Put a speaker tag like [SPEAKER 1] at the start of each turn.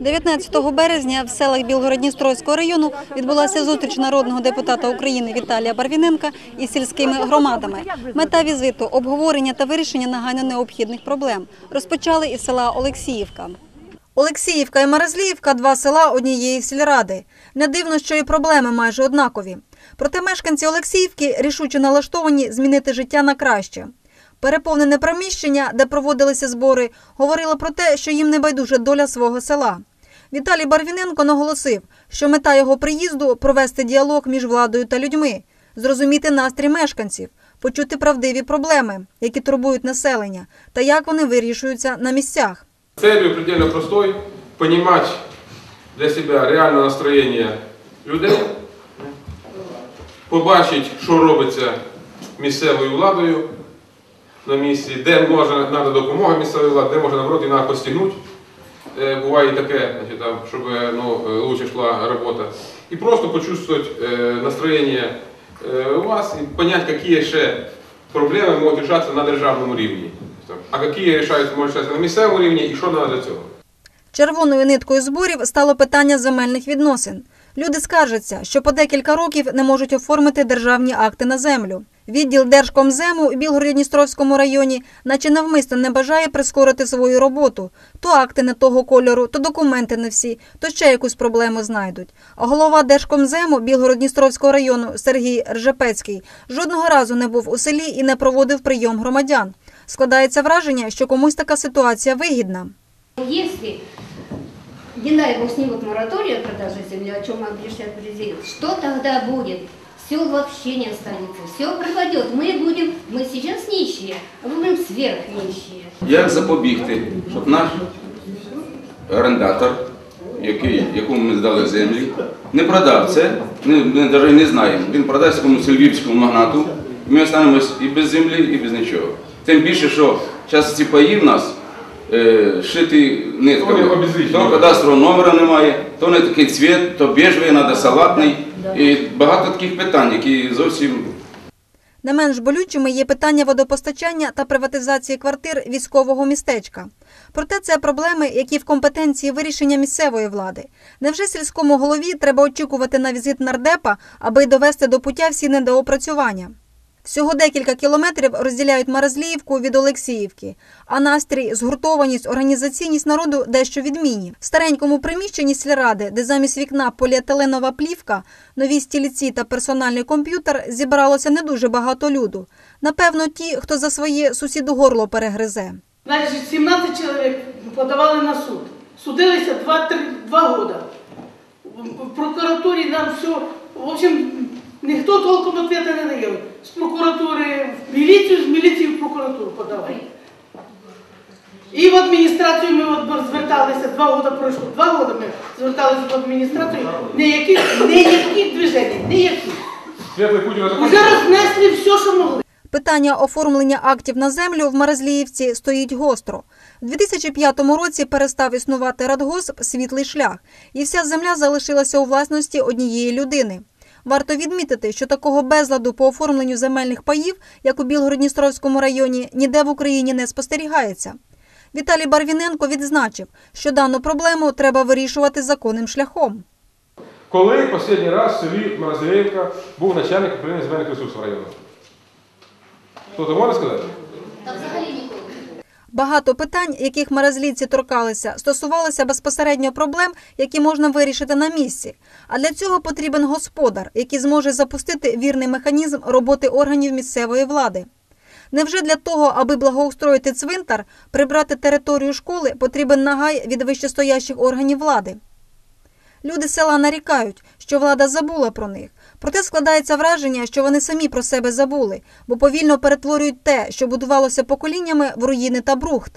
[SPEAKER 1] 19 березня в селах Білгород-Дністровського району відбулася зустріч народного депутата України Віталія Барвіненка із сільськими громадами. Мета візиту – обговорення та вирішення нагально необхідних проблем. Розпочали із села Олексіївка. Олексіївка і Маразліївка – два села однієї сільради. Не дивно, що і проблеми майже однакові. Проте мешканці Олексіївки рішуче налаштовані змінити життя на краще. Переповнене приміщення, де проводилися збори, говорило про те, що їм не байдуже доля свого села. Віталій Барвіненко наголосив, що мета його приїзду провести діалог між владою та людьми, зрозуміти настрій мешканців, почути правдиві проблеми, які турбують населення, та як вони вирішуються на місцях.
[SPEAKER 2] Целью предельно простой – понимать для себя реальне настроєння людей, побачити, що робиться місцевою владою на місці, де може треба допомога місцевої влади, де може наоборот і постігнути. Е, Буває таке, там, щоб ну, е, лучше йшла робота. І просто почувствовать е, настроєння е, у вас і понять, які ще проблеми можуть рішатися на державному рівні. А які рішаються, можуть рішатися на місцевому рівні і що треба для цього.
[SPEAKER 1] Червоною ниткою зборів стало питання земельних відносин. Люди скаржаться, що по декілька років не можуть оформити державні акти на землю. Відділ Держкомзему у Білгород-Дністровському районі, наче навмисно не бажає прискорити свою роботу. То акти не того кольору, то документи не всі, то ще якусь проблему знайдуть. А голова Держкомзему Білгород-Дністровського району Сергій Ржепецький жодного разу не був у селі і не проводив прийом громадян. Складається враження, що комусь така ситуація вигідна.
[SPEAKER 3] Дай бог снимут мораторий о продаже земли, о чем обещает президент, что тогда будет? Все вообще не останется, все пропадет. Мы будем, мы сейчас нищие, а мы будем сверхнищие.
[SPEAKER 4] Як запобігти, щоб наш орендатор, який, якому ми здали землі, не продав це, ми, ми навіть не знаємо. Він продасть якомусь львівському магнату, і ми останемось і без землі, і без нічого. Тим більше, що зараз ці паї в нас е, шиті нитками.
[SPEAKER 2] Вони обезличені.
[SPEAKER 4] То кадастрового номера немає, то не такий цвіт, то біжевий, треба салатний. І багато таких питань, які зовсім
[SPEAKER 1] Не менш болючими є питання водопостачання та приватизації квартир військового містечка. Проте це проблеми, які в компетенції вирішення місцевої влади. Невже сільському голові треба очікувати на візит нардепа, аби довести до пуття всі недоопрацювання? Всього декілька кілометрів розділяють Маразліївку від Олексіївки, а настрій, згуртованість, організаційність народу дещо відмінні. В старенькому приміщенні сільради, де замість вікна поліетиленова плівка, нові стільці та персональний комп'ютер, зібралося не дуже багато люду. Напевно, ті, хто за своє сусіду горло перегризе.
[SPEAKER 5] Значить, 17 чоловік подавали на суд. Судилися 2, 3, 2 года. В прокуратурі нам все, в общем, ніхто толком. З прокуратури в міліцію, з міліції в прокуратуру подавали. І в адміністрацію ми от зверталися, два роки пройшло, два роки ми зверталися в адміністрацію, ніякі, ніякі движення, ніякі. Уже рознесли все, що могли.
[SPEAKER 1] Питання оформлення актів на землю в Маразліївці стоїть гостро. У 2005 році перестав існувати радгосп «Світлий шлях», і вся земля залишилася у власності однієї людини. Варто відмітити, що такого безладу по оформленню земельних паїв, як у Білгород-Дністровському районі, ніде в Україні не спостерігається. Віталій Барвіненко відзначив, що дану проблему треба вирішувати законним шляхом.
[SPEAKER 2] Коли останній раз в селі Морозовєнка був начальник управління земельних ресурсів району? Хто-то може сказати?
[SPEAKER 1] Багато питань, яких маразлійці торкалися, стосувалися безпосередньо проблем, які можна вирішити на місці. А для цього потрібен господар, який зможе запустити вірний механізм роботи органів місцевої влади. Невже для того, аби благоустроїти цвинтар, прибрати територію школи, потрібен нагай від вищестоящих органів влади? Люди села нарікають, що влада забула про них. Проте складається враження, що вони самі про себе забули, бо повільно перетворюють те, що будувалося поколіннями в руїни та брухт.